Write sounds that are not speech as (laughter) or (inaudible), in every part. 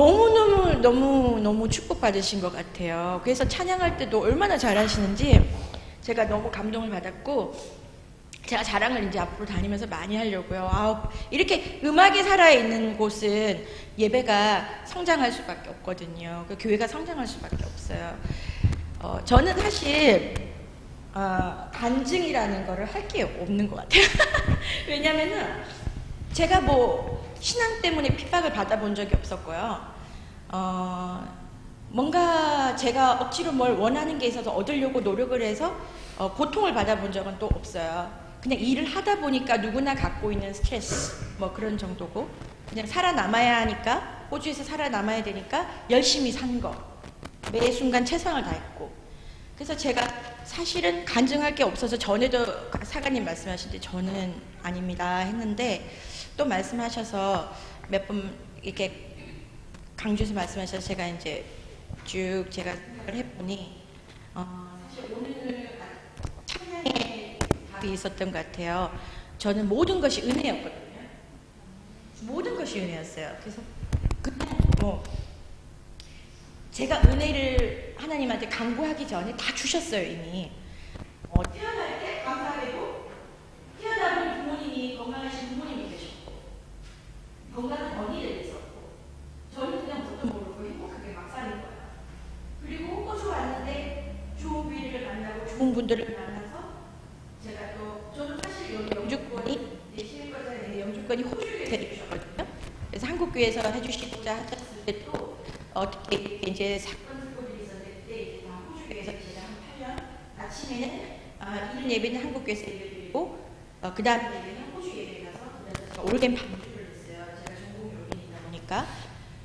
너무너무 너무 너무 축복받으신 것 같아요. 그래서 찬양할 때도 얼마나 잘하시는지 제가 너무 감동을 받았고 제가 자랑을 이제 앞으로 다니면서 많이 하려고요. 아우, 이렇게 음악이 살아있는 곳은 예배가 성장할 수밖에 없거든요. 그 교회가 성장할 수밖에 없어요. 어, 저는 사실 어, 간증이라는 거를 할 게 없는 것 같아요. (laughs) 왜냐면은 제가 뭐 신앙 때문에 핍박을 받아본 적이 없었고요. 어, 뭔가 제가 억지로 뭘 원하는 게 있어서 얻으려고 노력을 해서 어, 고통을 받아본 적은 또 없어요. 그냥 일을 하다 보니까 누구나 갖고 있는 스트레스 뭐 그런 정도고 그냥 살아남아야 하니까 호주에서 살아남아야 되니까 열심히 산 거. 매 순간 최선을 다했고 그래서 제가 사실은 간증할 게 없어서 전에도 사관님 말씀하실 때 저는 아닙니다 했는데 또 말씀하셔서 몇 번 이렇게 강조해서 말씀하셔서 제가 이제 쭉 제가 생각을 해보니 어, 사실 오늘 찬양에 답이 있었던 것 같아요. 저는 모든 것이 은혜였거든요. 모든 것이 은혜였어요. 그래서 그냥 뭐 제가 은혜를 하나님한테 강구하기 전에 다 주셨어요 이미. 어, 태어날 때 감사하게도 태어나본 부모님이 건강하신 부모님이 계셨고 건강한 언니를 있었고 저는 그냥 뭣도 모르고 행복하게 막 사는 거예요. 그리고 호주 왔는데 좋은 비를 만나고 좋은 분들을 만나서 제가 또 저는 사실 여기 영주권이 내실 거잖아요. 영주권이 호주에 데려주셨거든요. 그래서 한국 교회에서 해주시고자 하셨을 때또 어떻게 이제 사건 사고들이 있었는데 그때 이제 다 호주에서 제가 한 8년 아침에는 아, 이른 예배는 한국 교회에서 예배드리고 어, 그 다음 예배는 호주 예배 가서 오래된 반주를 했어요. 제가 전공이 올인이다 보니까.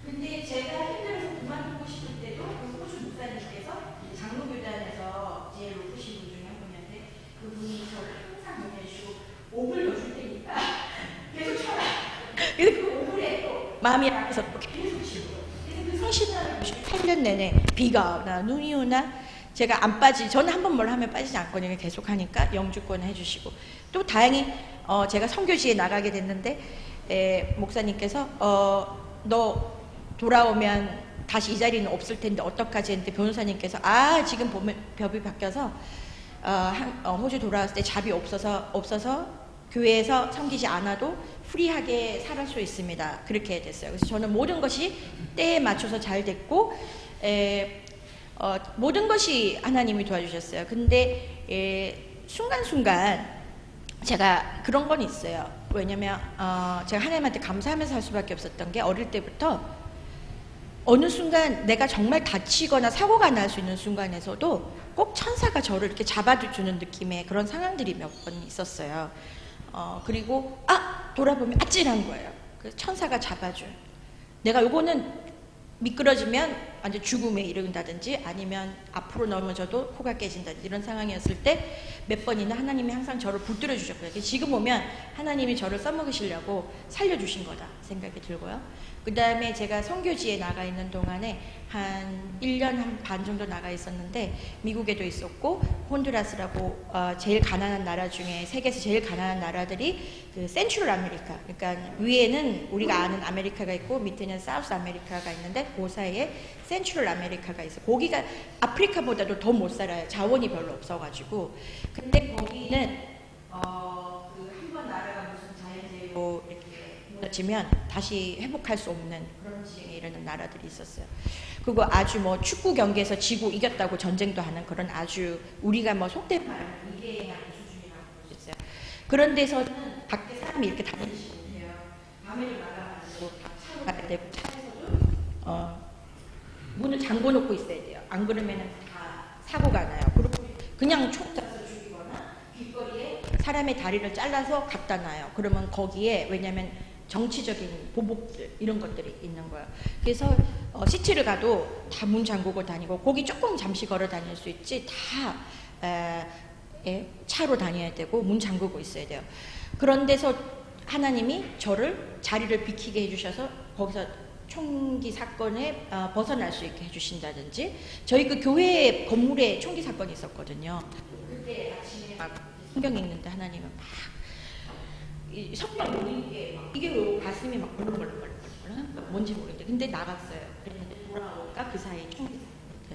근데 제가 힘들어서 그만두고 싶을 때도 그 호주 목사님께서 장로교단에서 제일 높으신 분 중에 한 분이었는데 그분이 저를 항상 보내주시고 옥을 넣어줄 테니까 (laughs) 계속 쳐라. 그래서 그 옥을에 또 마음이 아파서 치고 성신을 8년 내내 비가 오나 눈이 오나 제가 안 빠지 저는 한 번 뭘 하면 빠지지 않거든요. 계속 하니까 영주권 해주시고. 또 다행히 어, 제가 선교지에 나가게 됐는데 에, 목사님께서 어, 너 돌아오면 다시 이 자리는 없을 텐데 어떡하지? 했는데 변호사님께서 아 지금 보면 벽이 바뀌어서 어, 한- 어, 호주 돌아왔을 때 잡이 없어서 없어서 교회에서 섬기지 않아도 프리하게 살할 수 있습니다. 그렇게 됐어요. 그래서 저는 모든 것이 때에 맞춰서 잘 됐고 에, 어, 모든 것이 하나님이 도와주셨어요. 근데 에, 순간순간 제가 그런 건 있어요. 왜냐면 어, 제가 하나님한테 감사하면서 살 수밖에 없었던 게 어릴 때부터 어느 순간 내가 정말 다치거나 사고가 날 수 있는 순간에서도 꼭 천사가 저를 이렇게 잡아주는 느낌의 그런 상황들이 몇 번 있었어요. 어, 그리고 아 돌아보면 아찔한 거예요. 그 천사가 잡아준. 내가 요거는 미끄러지면 완전 죽음에 이른다든지 아니면 앞으로 넘어져도 코가 깨진다든지 이런 상황이었을 때 몇 번이나 하나님이 항상 저를 붙들어 주셨거든요. 지금 보면 하나님이 저를 써먹으시려고 살려주신 거다 생각이 들고요. 그 다음에 제가 성교지에 나가 있는 동안에 한 1년 한 반 정도 나가 있었는데 미국에도 있었고 혼두라스라고 어, 제일 가난한 나라 중에 세계에서 제일 가난한 나라들이 그 센트럴 아메리카 그러니까 위에는 우리가 아는 아메리카가 있고 밑에는 사우스 아메리카가 있는데 그 사이에 센트럴 아메리카가 있어 거기가 아프리카보다도 더 못 살아요 자원이 별로 없어가지고 근데 거기는 어, 그 한 번 나라가 무슨 자연재해로 이렇게 무너지면 다시 회복할 수 없는 그런 지경에 이르는 나라들이 있었어요. 그리고 아주 뭐 축구 경기에서 지고 이겼다고 전쟁도 하는 그런 아주 우리가 뭐 속된 말로 이해하는 수준이라고 볼 수 있어요. 그런 데서는 밖에 사람이 이렇게 다니시면 돼요. 밤에도 나가가지고 차로 가야 되고 차에서도 어, 문을 잠궈 놓고 있어야 돼요. 안 그러면은 다 사고가 나요. 그리고 그냥 총 쏴서 죽이거나 길거리에 사람의 다리를 잘라서 갖다 놔요. 그러면 거기에 왜냐면 정치적인 보복들 이런 것들이 있는 거예요. 그래서 어, 시티를 가도 다 문 잠그고 다니고 거기 조금 잠시 걸어 다닐 수 있지 다 에, 에, 차로 다녀야 되고 문 잠그고 있어야 돼요. 그런 데서 하나님이 저를 자리를 비키게 해주셔서 거기서 총기 사건에 어, 벗어날 수 있게 해주신다든지 저희 그 교회 건물에 총기 사건이 있었거든요. 그때 아침에 막 성경 읽는데 하나님은 막이 성경 읽는 게막 이게 왜 가슴이 막 벌렁벌렁벌렁 뭔지 모르겠는데 근데 나갔어요. 돌아오니까 그 사이에 총이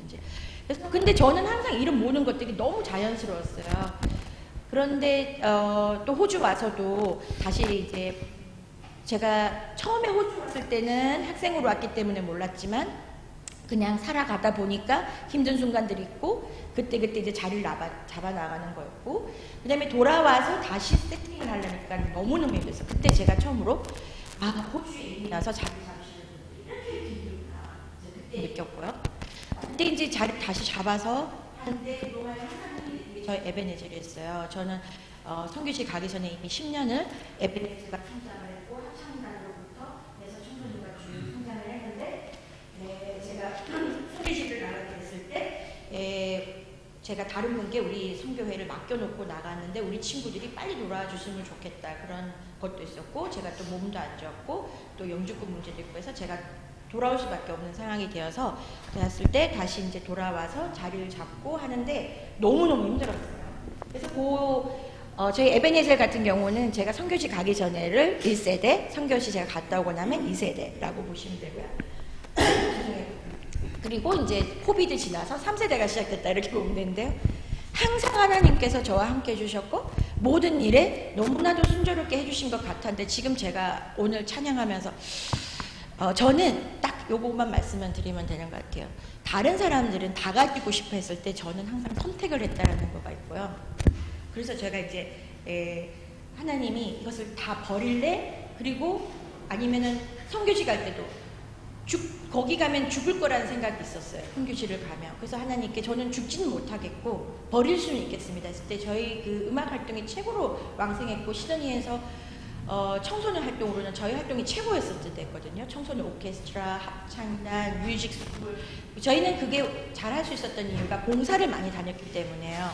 이제 그래서 근데 저는 항상 이런 모든 것들이 너무 자연스러웠어요. 그런데 어, 또 호주 와서도 다시 이제 제가 처음에 호주 왔을 때는 학생으로 왔기 때문에 몰랐지만 그냥 살아가다 보니까 힘든 순간들이 있고 그때 그때 이제 자리를 잡아, 잡아 나가는 거였고 그다음에 돌아와서 다시 세팅을 하려니까 너무 너무 힘들었어. 그때 제가 처음으로 아 호주에 이미 나서 자리 잡으시는 분들이 이렇게 힘들구나 이제 그때 느꼈고요. 그때 이제 자리 다시 잡아서 하는데 그동안 항상 힘이 저희 에베네젤이었어요. 저는 어, 성교실 가기 전에 이미 10년을 에베네젤과 성장을 했고 학창단으로부터 해서 청소년과 쭉 성장을 했는데 네, 제가 성교실을 나가게 됐을 때 에, 제가 다른 분께 우리 성교회를 맡겨놓고 나갔는데 우리 친구들이 빨리 돌아와 주시면 좋겠다 그런 것도 있었고 제가 또 몸도 안 좋았고 또 영주권 문제도 있고 해서 제가 돌아올 수밖에 없는 상황이 되어서 되었을 때 다시 이제 돌아와서 자리를 잡고 하는데 너무너무 힘들었어요. 그래서 그 어, 저희 에베네젤 같은 경우는 제가 선교지 가기 전에를 1세대, 선교시 제가 갔다 오고 나면 2세대라고 보시면 되고요. 그리고 이제 코비드 지나서 3세대가 시작됐다 이렇게 보면 되는데요. 항상 하나님께서 저와 함께 해주셨고 모든 일에 너무나도 순조롭게 해주신 것 같았는데 지금 제가 오늘 찬양하면서 어, 저는 딱 요것만 말씀을 드리면 되는 것 같아요. 다른 사람들은 다 가지고 싶어 했을 때 저는 항상 선택을 했다라는 거가 있고요. 그래서 제가 이제 에, 하나님이 이것을 다 버릴래? 그리고 아니면은 성교지 갈 때도 죽, 거기 가면 죽을 거라는 생각이 있었어요. 성교지를 가면. 그래서 하나님께 저는 죽지는 못하겠고 버릴 수는 있겠습니다. 그때 저희 그 음악 활동이 최고로 왕성했고 시드니에서 어, 청소년 활동으로는 저희 활동이 최고였을 때거든요. 청소년 오케스트라, 합창단, 뮤직 스쿨. 저희는 그게 잘할 수 있었던 이유가 봉사를 많이 다녔기 때문에요.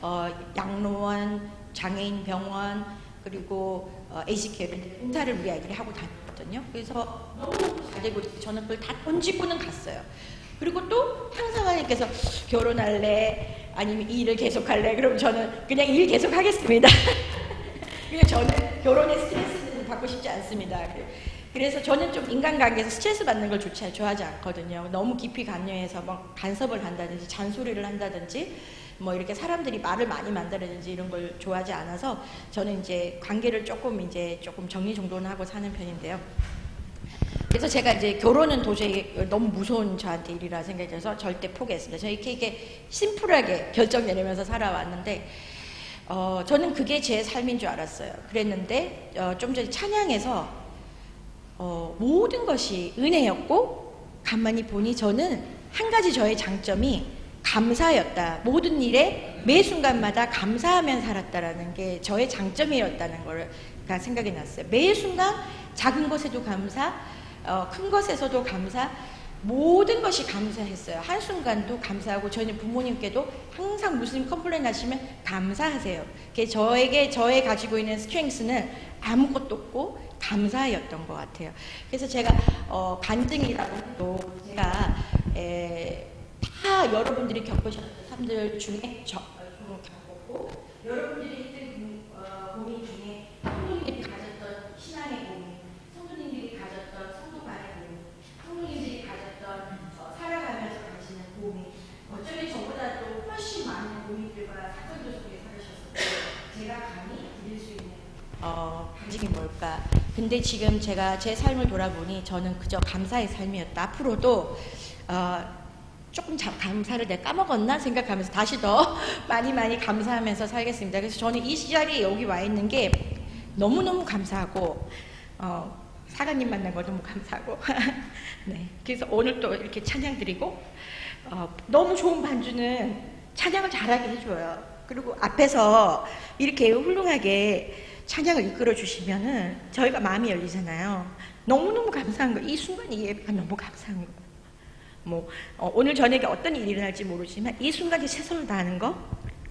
어, 양로원, 장애인 병원, 그리고 어, ACK 봉사를 우리 아이들이 하고 다녔 거든요. 그래서 너무너무 잘 되고. 저는 그걸 다 던지고는 갔어요. 그리고 또 항상 하나님께서 결혼할래? 아니면 이 일을 계속할래? 그럼 저는 그냥 일 계속하겠습니다. (laughs) 그냥 저는 결혼에 스트레스는 받고 싶지 않습니다. 그래서 저는 좀 인간관계에서 스트레스 받는 걸 좋지, 좋아하지 않거든요. 너무 깊이 관여해서 뭐 간섭을 한다든지 잔소리를 한다든지 뭐 이렇게 사람들이 말을 많이 만들어든지 이런 걸 좋아하지 않아서 저는 이제 관계를 조금 이제 조금 정리정돈하고 사는 편인데요. 그래서 제가 이제 결혼은 도저히 너무 무서운 저한테 일이라 생각이 들어서 절대 포기했습니다. 저희 이렇게 심플하게 결정 내리면서 살아왔는데 어, 저는 그게 제 삶인 줄 알았어요. 그랬는데 어, 좀 전에 찬양에서 어, 모든 것이 은혜였고 가만히 보니 저는 한 가지 저의 장점이 감사였다. 모든 일에 매 순간마다 감사하면 살았다라는 게 저의 장점이었다는 걸 생각이 났어요. 매 순간 작은 것에도 감사, 어, 큰 것에서도 감사, 모든 것이 감사했어요. 한순간도 감사하고 저희는 부모님께도 항상 무슨 컴플레인 하시면 감사하세요. 저에게 저의 가지고 있는 스트렝스는 아무것도 없고 감사였던 것 같아요. 그래서 제가 어, 간증이라고 또 제가 에, 다 여러분들이 겪으셨던 삶들 중에 저 어, 겪었고 여러분들이 했던 어, 고민 중에 성도님들이 가졌던 신앙의 고민, 성도님들이 가졌던 성도간의 고민, 성도님들이 가졌던 어, 살아가면서 가지는 고민, 어쩌면 저보다 또 훨씬 많은 고민들과 사건들 속에 살으셨을 때 제가 감히 드릴 수 있는 어, 간증이 뭘까? 근데 지금 제가 제 삶을 돌아보니 저는 그저 감사의 삶이었다. 앞으로도 어, 조금 자, 감사를 내가 까먹었나 생각하면서 다시 더 (laughs) 많이 많이 감사하면서 살겠습니다. 그래서 저는 이 자리에 여기 와 있는 게 너무너무 감사하고 어, 사관님 만난 거 너무 감사하고 (laughs) 네. 그래서 오늘 또 이렇게 찬양 드리고 어, 너무 좋은 반주는 찬양을 잘하게 해줘요. 그리고 앞에서 이렇게 훌륭하게 찬양을 이끌어 주시면은 저희가 마음이 열리잖아요. 너무너무 감사한 거. 이 순간 이 예배가 너무 감사한 거. 뭐 어, 오늘 저녁에 어떤 일이 일어날지 모르지만 이 순간에 최선을 다하는 거,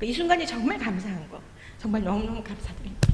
이 순간이 정말 감사한 거, 정말 너무너무 감사드립니다.